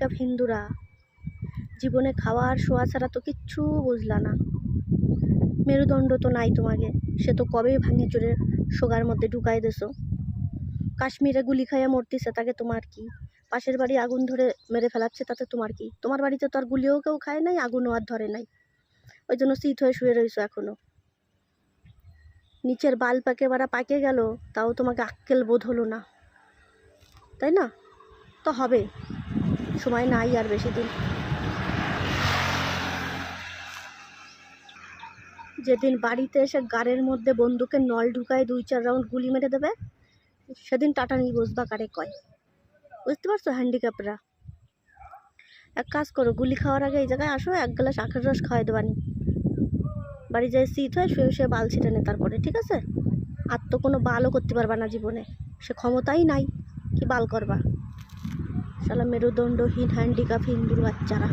Handicap হিন্দুরা জীবনে খাওয়ার শোয়া ছাড়া তো কিচ্ছু বুঝলা না। মেরুদণ্ড তো নাই তোমাকে, সে তো কবেই ভাঙে চুরে সোগার মধ্যে ঢুকাই দেছো? কাশ্মীরে গুলি খাইয়া মরতিছে, তাকে তোমার কি? পাশের বাড়ি আগুন ধরে মেরে ফেলাচ্ছে, তাতে তোমার কি? তোমার বাড়িতে তো আর গুলিও কেউ খায় নাই, আগুনও আর ধরে নাই। ওই জন্য শীত হয়ে শুয়ে রয়েছো এখনও। নিচের বাল পাকে বাড়া পাকে গেল, তাও তোমাকে আক্কেল বোধ হলো না। তাই না? তো হবে। সময় নাই আর বেশি দিন। যেদিন বাড়িতে এসে গাড়ির মধ্যে বন্দুকের নল ঢুকায় দুই চার রাউন্ড গুলি মেরে দেবে, সেদিন টাটা নিয়ে বসবা কারে কয়। বুঝতে পারছ হ্যান্ডিক্যাপরা এক কাজ করো, গুলি খাওয়ার আগে এই জায়গায় আসো, এক গ্লাস আখের রস খাওয়াই দেবানি বাড়ি যায় শীত হয়, শুয়ে শুয়ে বাল ছিটে নে তারপরে, ঠিক আছে? আর তো কোনো বালও করতে পারবা না জীবনে। সে ক্ষমতাই নাই, কি বাল করবা? শালা মেরুদণ্ডহীন হ্যান্ডিক্যাপ হিন্দুর বাচ্চারা।